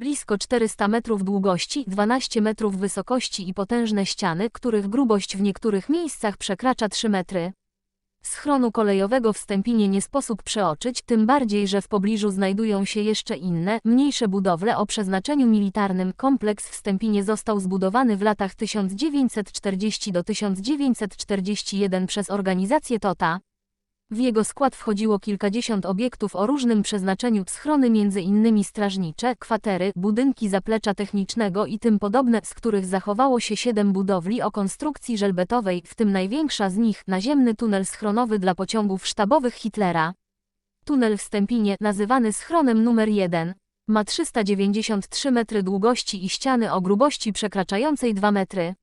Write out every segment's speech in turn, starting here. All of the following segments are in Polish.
Blisko 400 metrów długości, 12 metrów wysokości i potężne ściany, których grubość w niektórych miejscach przekracza 3 metry. Schronu kolejowego w Stępinie nie sposób przeoczyć, tym bardziej, że w pobliżu znajdują się jeszcze inne, mniejsze budowle o przeznaczeniu militarnym. Kompleks w Stępinie został zbudowany w latach 1940 do 1941 przez organizację TOTA. W jego skład wchodziło kilkadziesiąt obiektów o różnym przeznaczeniu, schrony między innymi strażnicze, kwatery, budynki zaplecza technicznego i tym podobne, z których zachowało się siedem budowli o konstrukcji żelbetowej, w tym największa z nich, naziemny tunel schronowy dla pociągów sztabowych Hitlera. Tunel w Stępinie, nazywany schronem numer 1, ma 393 metry długości i ściany o grubości przekraczającej 2 metry.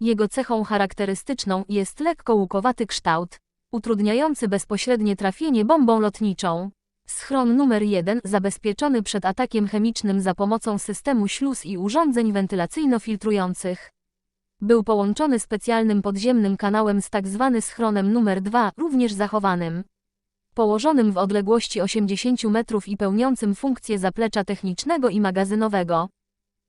Jego cechą charakterystyczną jest lekko łukowaty kształt utrudniający bezpośrednie trafienie bombą lotniczą. Schron numer 1 zabezpieczony przed atakiem chemicznym za pomocą systemu śluz i urządzeń wentylacyjno-filtrujących. Był połączony specjalnym podziemnym kanałem z tak zwanym schronem numer 2, również zachowanym. Położonym w odległości 80 metrów i pełniącym funkcję zaplecza technicznego i magazynowego.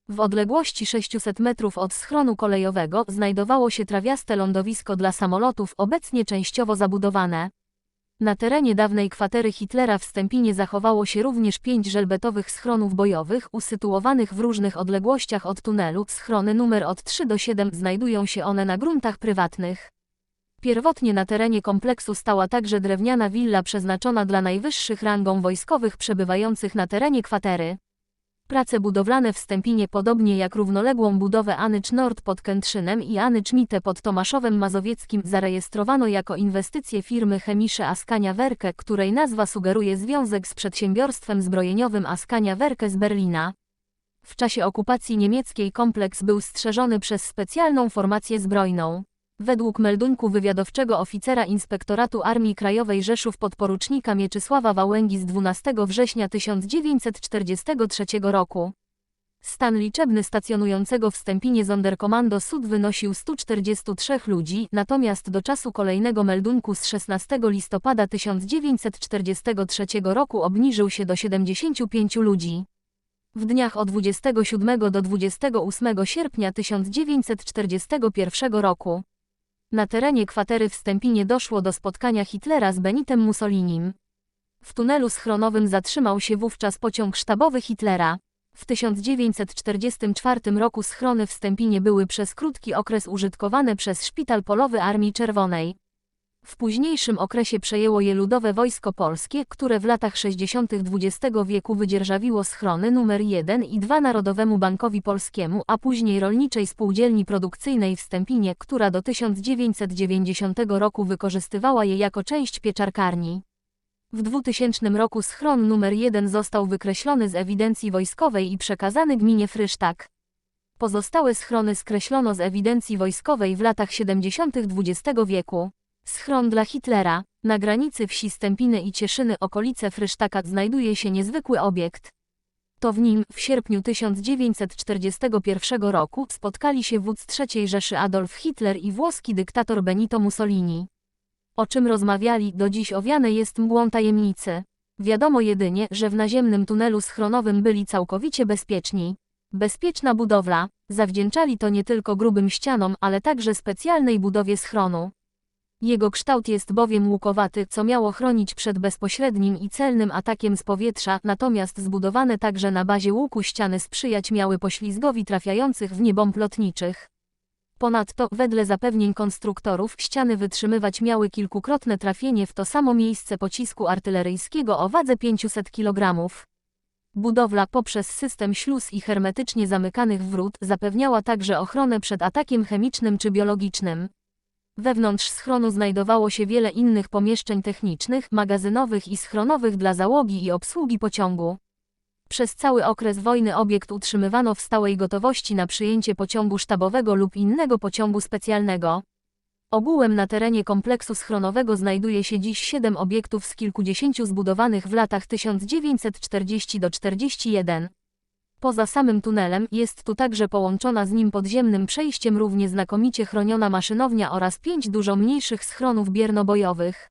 W odległości 600 metrów od schronu kolejowego znajdowało się trawiaste lądowisko dla samolotów, obecnie częściowo zabudowane. Na terenie dawnej kwatery Hitlera w Stępinie zachowało się również pięć żelbetowych schronów bojowych, usytuowanych w różnych odległościach od tunelu. Schrony numer od 3 do 7 znajdują się one na gruntach prywatnych. Pierwotnie na terenie kompleksu stała także drewniana willa przeznaczona dla najwyższych rangą wojskowych przebywających na terenie kwatery. Prace budowlane w Stępinie podobnie jak równoległą budowę Anycz Nord pod Kętrzynem i Anycz Mite pod Tomaszowem Mazowieckim zarejestrowano jako inwestycje firmy Chemisze Askania Werke, której nazwa sugeruje związek z przedsiębiorstwem zbrojeniowym Askania Werke z Berlina. W czasie okupacji niemieckiej kompleks był strzeżony przez specjalną formację zbrojną. Według meldunku wywiadowczego oficera Inspektoratu Armii Krajowej Rzeszów podporucznika Mieczysława Wałęgi z 12 września 1943 roku. Stan liczebny stacjonującego w Stępinie Sonderkommando Sud wynosił 143 ludzi, natomiast do czasu kolejnego meldunku z 16 listopada 1943 roku obniżył się do 75 ludzi. W dniach od 27 do 28 sierpnia 1941 roku na terenie kwatery w Stępinie doszło do spotkania Hitlera z Benitem Mussolinim. W tunelu schronowym zatrzymał się wówczas pociąg sztabowy Hitlera. W 1944 roku schrony w Stępinie były przez krótki okres użytkowane przez Szpital Polowy Armii Czerwonej. W późniejszym okresie przejęło je Ludowe Wojsko Polskie, które w latach 60. XX wieku wydzierżawiło schrony numer 1 i 2 Narodowemu Bankowi Polskiemu, a później Rolniczej Spółdzielni Produkcyjnej w Stępinie, która do 1990 roku wykorzystywała je jako część pieczarkarni. W 2000 roku schron numer 1 został wykreślony z ewidencji wojskowej i przekazany gminie Frysztak. Pozostałe schrony skreślono z ewidencji wojskowej w latach 70. XX wieku. Schron dla Hitlera. Na granicy wsi Stępiny i Cieszyny okolice Frysztaka znajduje się niezwykły obiekt. To w nim, w sierpniu 1941 roku, spotkali się wódz III Rzeszy Adolf Hitler i włoski dyktator Benito Mussolini. O czym rozmawiali, do dziś owiane jest mgłą tajemnicy. Wiadomo jedynie, że w naziemnym tunelu schronowym byli całkowicie bezpieczni. Bezpieczna budowla, zawdzięczali to nie tylko grubym ścianom, ale także specjalnej budowie schronu. Jego kształt jest bowiem łukowaty, co miało chronić przed bezpośrednim i celnym atakiem z powietrza, natomiast zbudowane także na bazie łuku ściany sprzyjać miały poślizgowi trafiających w nie bomb lotniczych. Ponadto, wedle zapewnień konstruktorów, ściany wytrzymywać miały kilkukrotne trafienie w to samo miejsce pocisku artyleryjskiego o wadze 500 kg. Budowla poprzez system śluz i hermetycznie zamykanych wrót zapewniała także ochronę przed atakiem chemicznym czy biologicznym. Wewnątrz schronu znajdowało się wiele innych pomieszczeń technicznych, magazynowych i schronowych dla załogi i obsługi pociągu. Przez cały okres wojny obiekt utrzymywano w stałej gotowości na przyjęcie pociągu sztabowego lub innego pociągu specjalnego. Ogółem na terenie kompleksu schronowego znajduje się dziś siedem obiektów z kilkudziesięciu zbudowanych w latach 1940 do 41. Poza samym tunelem jest tu także połączona z nim podziemnym przejściem równie znakomicie chroniona maszynownia oraz pięć dużo mniejszych schronów biernobojowych.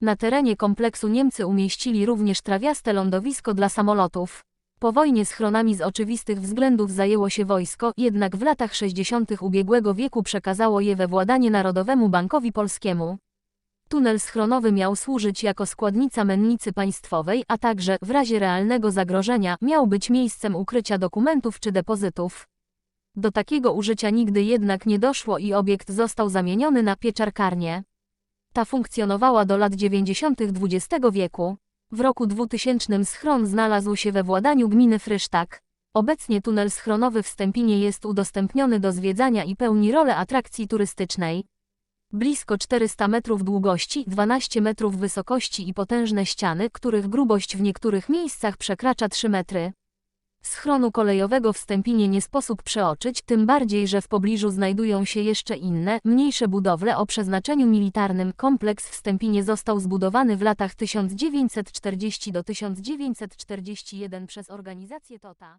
Na terenie kompleksu Niemcy umieścili również trawiaste lądowisko dla samolotów. Po wojnie schronami z oczywistych względów zajęło się wojsko, jednak w latach 60. ubiegłego wieku przekazało je we władanie Narodowemu Bankowi Polskiemu. Tunel schronowy miał służyć jako składnica mennicy państwowej, a także, w razie realnego zagrożenia, miał być miejscem ukrycia dokumentów czy depozytów. Do takiego użycia nigdy jednak nie doszło i obiekt został zamieniony na pieczarkarnię. Ta funkcjonowała do lat 90. XX wieku. W roku 2000 schron znalazł się we władaniu gminy Frysztak. Obecnie tunel schronowy w Stępinie jest udostępniony do zwiedzania i pełni rolę atrakcji turystycznej. Blisko 400 metrów długości, 12 metrów wysokości i potężne ściany, których grubość w niektórych miejscach przekracza 3 metry. Schronu kolejowego w Stępinie nie sposób przeoczyć, tym bardziej, że w pobliżu znajdują się jeszcze inne, mniejsze budowle o przeznaczeniu militarnym. Kompleks w Stępinie został zbudowany w latach 1940 do 1941 przez organizację TOTA.